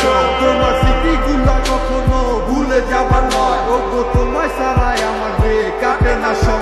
আছো তোমার স্মৃতিগুলা কখনো ভুলে যাবার নয় ও তোমায় সারাই আমার কাটে না সব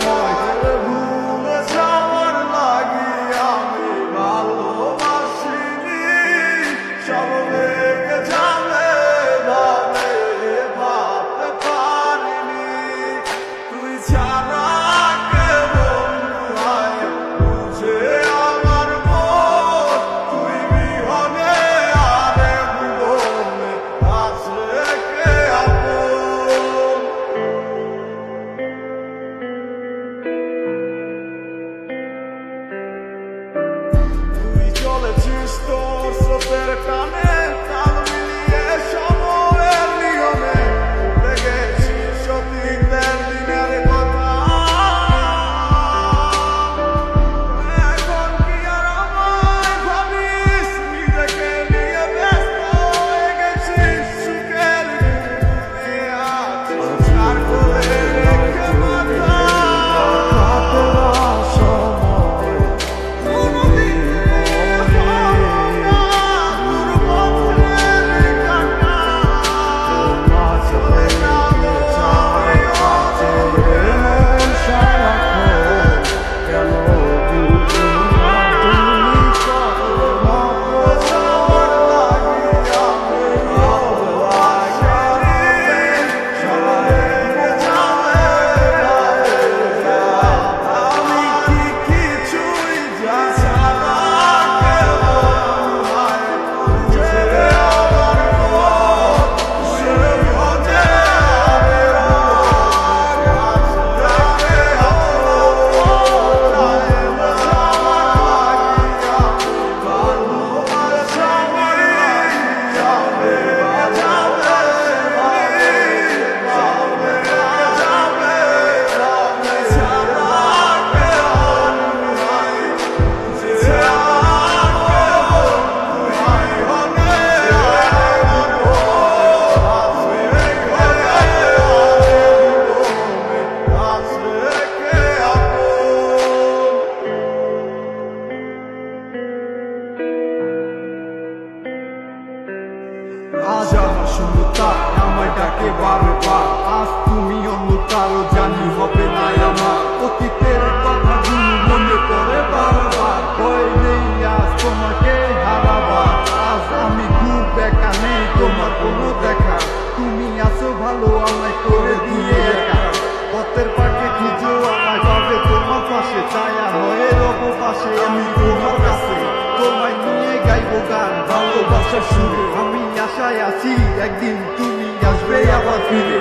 ভালোবাসে আমি তোমার কাছে। তোমায় নিয়ে গাইব গান, ভালোবাসা সুরে আমি আশায় আছি, একদিন তুমি আসবে আবার ফিরে।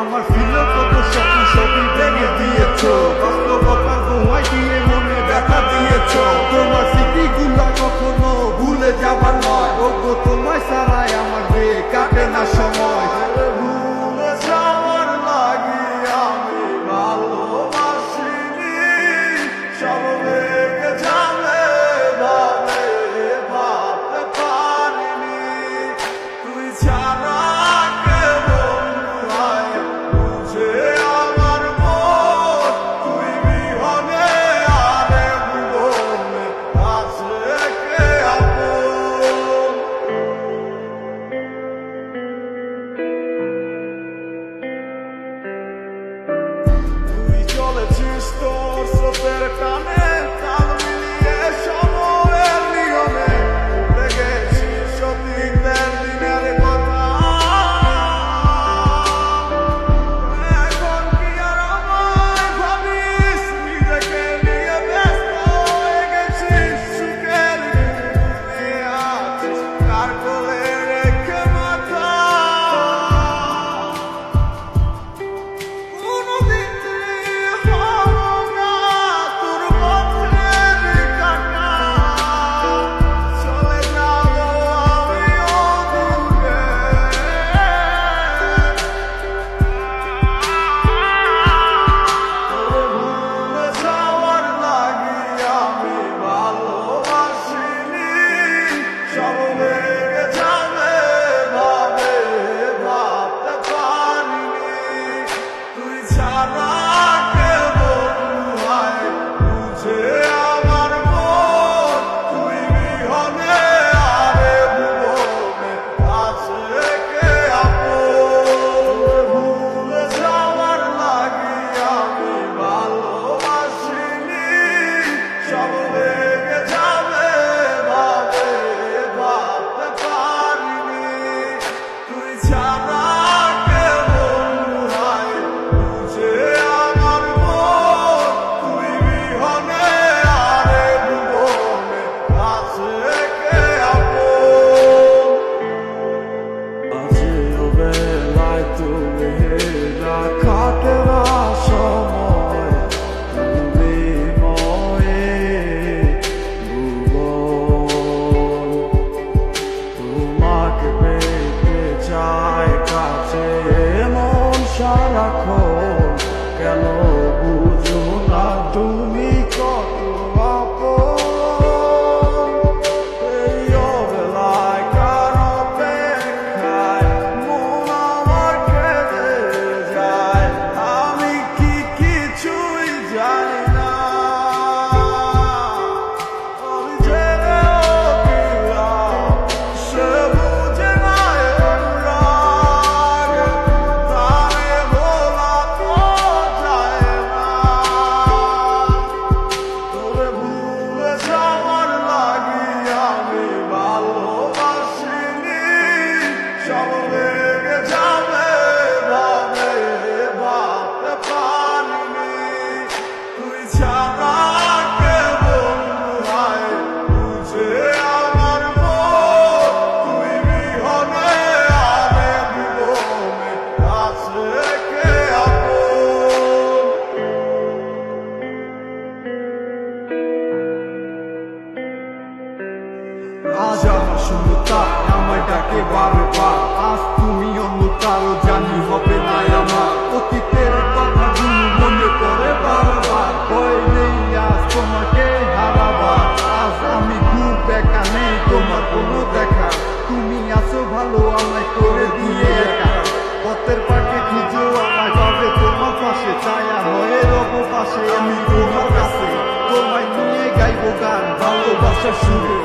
আমার ছিল কত স্বপ্ন, সবই ভেঙে দিয়েছ। বাস্তবতা তোমায় দিয়ে মনে ব্যথা দিয়েছ। তোমার স্মৃতিগুলো কখনো ভুলে যাবার নয়। ওগো, তোমায় সারা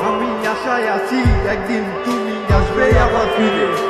আমি আশায় আছি একদিন তুমি আসবে আবার ফিরে।